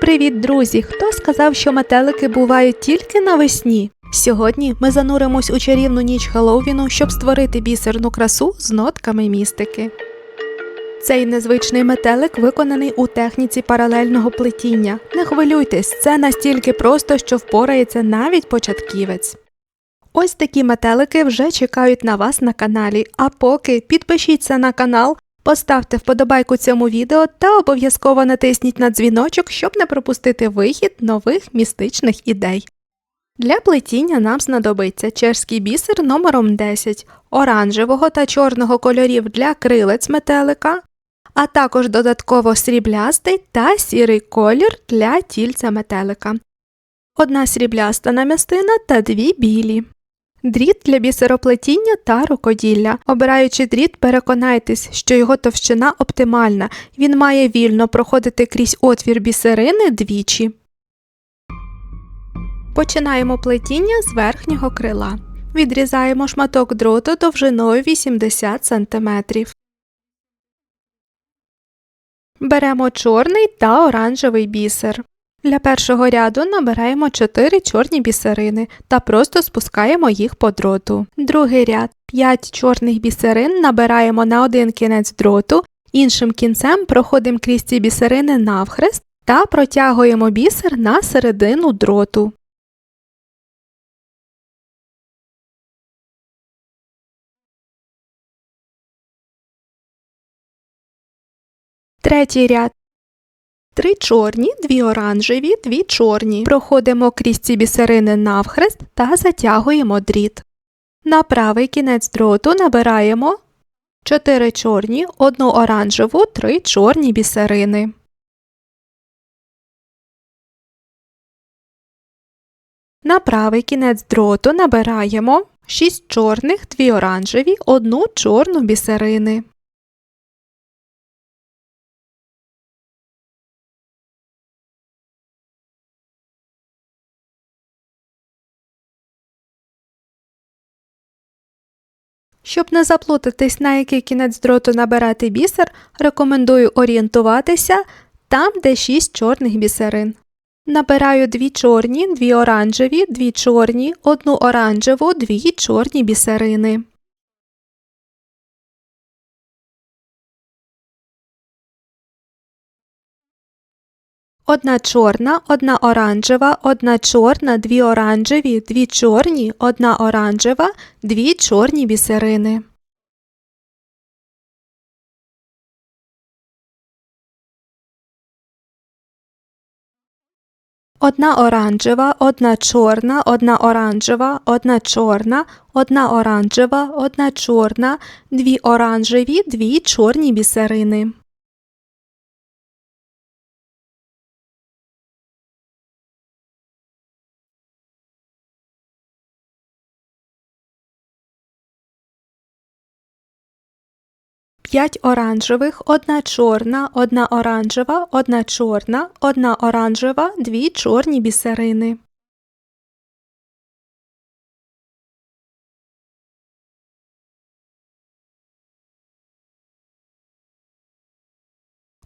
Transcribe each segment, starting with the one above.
Привіт, друзі! Хто сказав, що метелики бувають тільки навесні? Сьогодні ми зануримось у чарівну ніч Хеллоуіну, щоб створити бісерну красу з нотками містики. Цей незвичний метелик виконаний у техніці паралельного плетіння. Не хвилюйтесь, це настільки просто, що впорається навіть початківець. Ось такі метелики вже чекають на вас на каналі. А поки підпишіться на канал, поставте вподобайку цьому відео та обов'язково натисніть на дзвіночок, щоб не пропустити вихід нових містичних ідей. Для плетіння нам знадобиться чешський бісер номером 10, оранжевого та чорного кольорів для крилець метелика, а також додатково сріблястий та сірий колір для тільця метелика. Одна срібляста намістина та дві білі. Дріт для бісероплетіння та рукоділля. Обираючи дріт, переконайтесь, що його товщина оптимальна, він має вільно проходити крізь отвір бісерини двічі. Починаємо плетіння з верхнього крила. Відрізаємо шматок дроту довжиною 80 см. Беремо чорний та оранжевий бісер. Для першого ряду набираємо 4 чорні бісерини та просто спускаємо їх по дроту. Другий ряд 5 чорних бісерин набираємо на один кінець дроту, іншим кінцем проходимо крізь ці бісерини навхрест та протягуємо бісер на середину дроту. Третій ряд. Три чорні, дві оранжеві, дві чорні. Проходимо крізь ці бісерини навхрест та затягуємо дріт. На правий кінець дроту набираємо 4 чорні, одну оранжеву, 3 чорні бісерини. На правий кінець дроту набираємо 6 чорних, 2 оранжеві, одну чорну бісерини. Щоб не заплутатись, на який кінець дроту набирати бісер, рекомендую орієнтуватися там, де 6 чорних бісерин. Набираю 2 чорні, 2 оранжеві, 2 чорні, 1 оранжеву, 2 чорні бісерини. Одна чорна, одна оранжева, одна чорна, дві оранжеві, дві чорні, одна оранжева, дві чорні бісерини. Одна оранжева, одна чорна, одна оранжева, одна чорна, одна оранжева, одна чорна, дві оранжеві, дві чорні бісерини. П'ять оранжевих, одна чорна, одна оранжева, одна чорна, одна оранжева, дві чорні бісерини.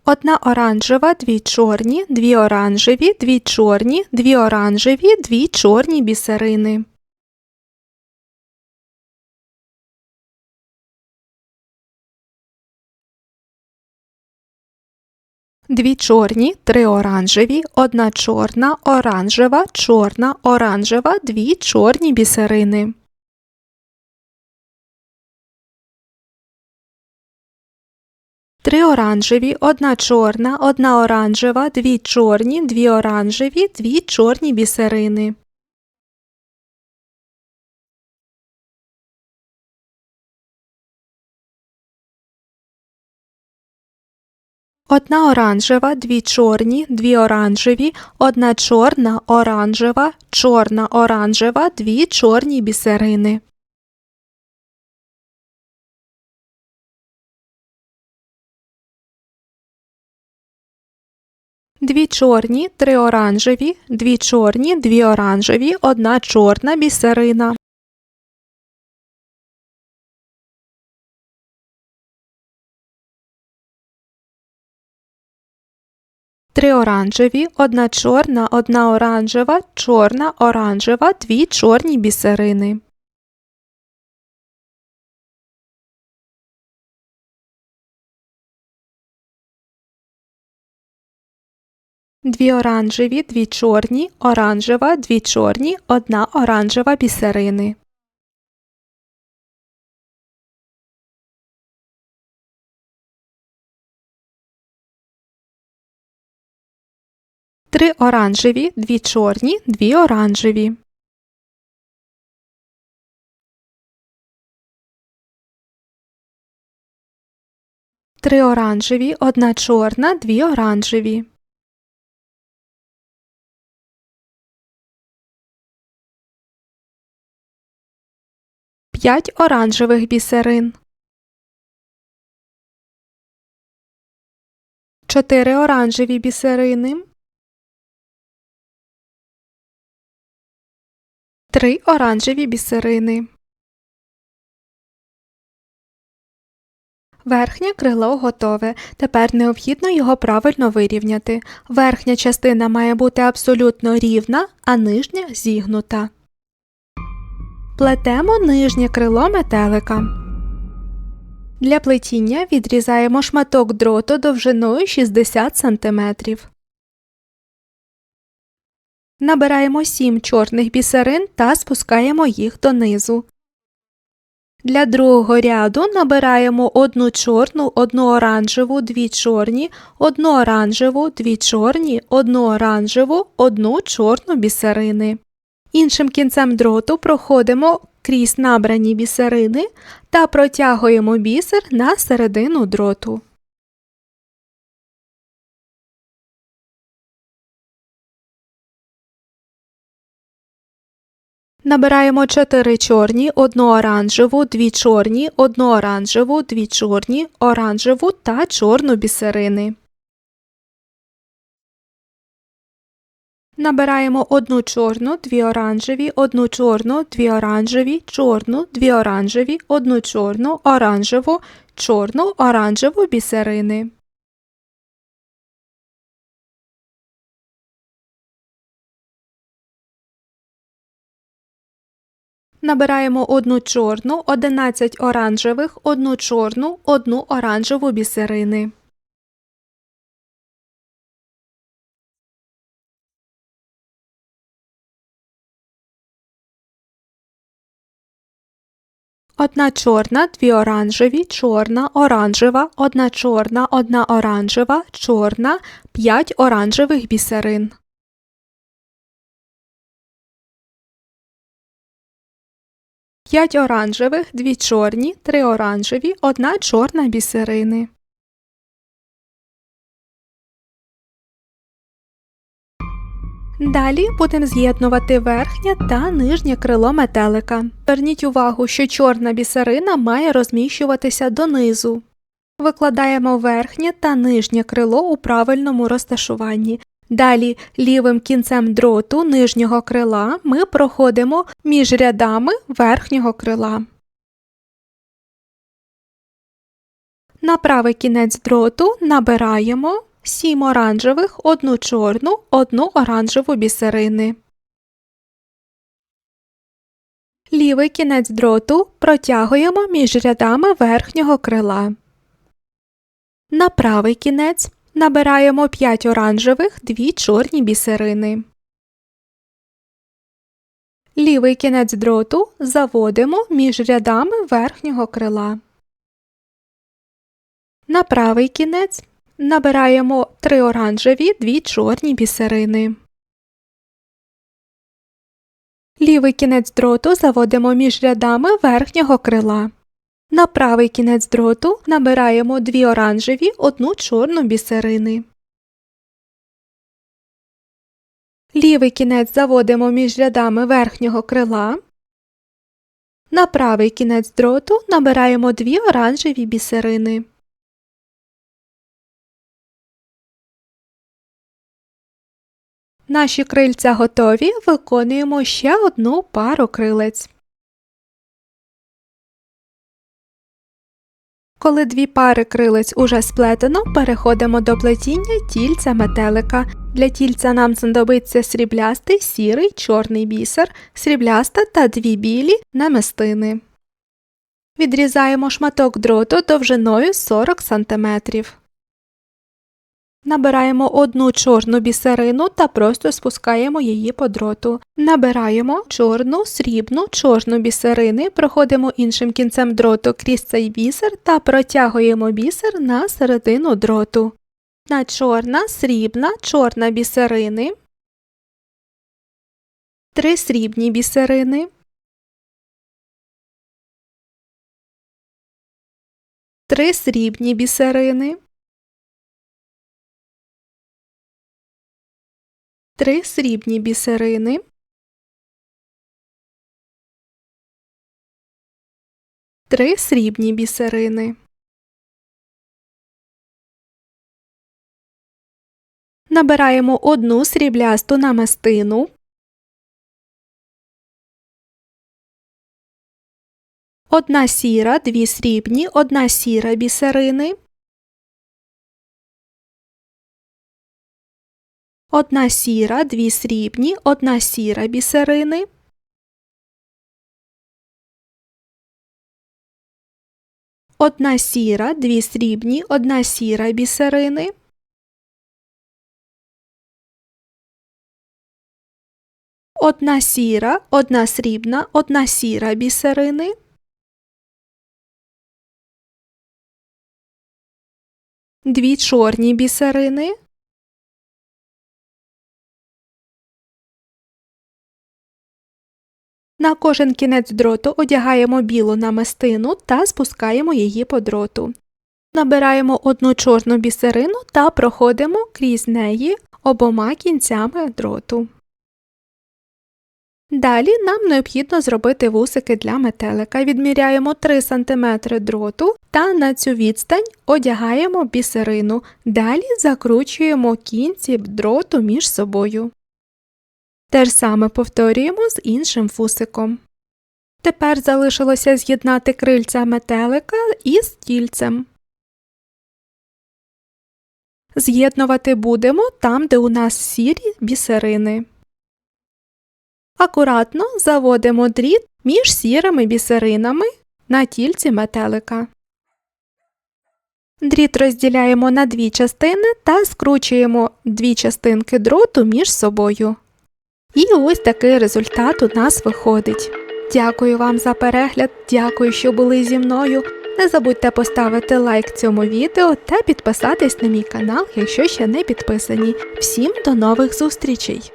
Одна оранжева, дві чорні, дві оранжеві, дві чорні, дві оранжеві, дві чорні бісерини. Дві чорні, три оранжеві, одна чорна, оранжева, чорна, оранжева, дві чорні бісерини. Три оранжеві, одна чорна, одна оранжева, дві чорні, дві оранжеві, дві чорні бісерини. Одна оранжева, дві чорні, дві оранжеві, одна чорна, оранжева, чорна, оранжева, дві чорні бісерини. Дві чорні, три оранжеві, дві чорні, дві оранжеві, одна чорна бісерина. Три оранжеві, одна чорна, одна оранжева, чорна, оранжева, дві чорні бісерини. Дві оранжеві, дві чорні, оранжева, дві чорні, одна оранжева бісерини. Оранжеві, дві чорні, дві оранжеві. Три оранжеві, одна чорна, дві оранжеві. П'ять оранжевих бісерин. Чотири оранжеві бісерини. Три оранжеві бісерини. Верхнє крило готове. Тепер необхідно його правильно вирівняти. Верхня частина має бути абсолютно рівна, а нижня зігнута. Плетемо нижнє крило метелика. Для плетіння відрізаємо шматок дроту довжиною 60 см. Набираємо 7 чорних бісерин та спускаємо їх донизу. Для другого ряду набираємо одну чорну, одну оранжеву, дві чорні, одну оранжеву, дві чорні, одну оранжеву, одну чорну бісерини. Іншим кінцем дроту проходимо крізь набрані бісерини та протягуємо бісер на середину дроту. Набираємо 4 чорні, одну оранжеву, дві чорні, одну оранжеву, дві чорні, оранжеву та чорну бісерини. Набираємо одну чорну, дві оранжеві, одну чорну, дві оранжеві, чорну, дві оранжеві, одну чорну, оранжеву, чорну, оранжеву бісерини. Набираємо одну чорну, 11 оранжевих, одну чорну, одну оранжеву бісерини. Одна чорна, дві оранжеві, чорна, оранжева, одна чорна, одна оранжева, чорна, 5 оранжевих бісерин. П'ять оранжевих, дві чорні, три оранжеві, одна чорна бісерини. Далі будемо з'єднувати верхнє та нижнє крило метелика. Зверніть увагу, що чорна бісерина має розміщуватися донизу. Викладаємо верхнє та нижнє крило у правильному розташуванні. Далі лівим кінцем дроту нижнього крила ми проходимо між рядами верхнього крила. На правий кінець дроту набираємо 7 оранжевих, одну чорну, одну оранжеву бісерини. Лівий кінець дроту протягуємо між рядами верхнього крила. На правий кінець набираємо 5 оранжевих, 2 чорні бісерини. Лівий кінець дроту заводимо між рядами верхнього крила. На правий кінець набираємо 3 оранжеві, 2 чорні бісерини. Лівий кінець дроту заводимо між рядами верхнього крила. На правий кінець дроту набираємо 2 оранжеві, 1 чорну бісерини. Лівий кінець заводимо між рядами верхнього крила. На правий кінець дроту набираємо 2 оранжеві бісерини. Наші крильця готові, виконуємо ще одну пару крилець. Коли дві пари крилець уже сплетено, переходимо до плетіння тільця метелика. Для тільця нам знадобиться сріблястий, сірий, чорний бісер, срібляста та дві білі намистини. Відрізаємо шматок дроту довжиною 40 см. Набираємо одну чорну бісерину та просто спускаємо її по дроту. Набираємо чорну, срібну, чорну бісерини, проходимо іншим кінцем дроту крізь цей бісер та протягуємо бісер на середину дроту. На чорна, срібна, чорна бісерини. Три срібні бісерини. Три срібні бісерини. Три срібні бісерини. Три срібні бісерини. Набираємо одну сріблясту намистину. Одна сіра, дві срібні, одна сіра бісерини. Одна сіра, дві срібні, одна сіра бісерини. Одна сіра, дві срібні, одна сіра бісерини. Одна сіра, одна срібна, одна сіра бісерини. Дві чорні бісерини. На кожен кінець дроту одягаємо білу намистину та спускаємо її по дроту. Набираємо одну чорну бісерину та проходимо крізь неї обома кінцями дроту. Далі нам необхідно зробити вусики для метелика. Відміряємо 3 см дроту та на цю відстань одягаємо бісерину. Далі закручуємо кінці дроту між собою. Те ж саме повторюємо з іншим фусиком. Тепер залишилося з'єднати крильця метелика із тільцем. З'єднувати будемо там, де у нас сірі бісерини. Акуратно заводимо дріт між сірими бісеринами на тільці метелика. Дріт розділяємо на дві частини та скручуємо дві частинки дроту між собою. І ось такий результат у нас виходить. Дякую вам за перегляд, дякую, що були зі мною. Не забудьте поставити лайк цьому відео та підписатись на мій канал, якщо ще не підписані. Всім до нових зустрічей!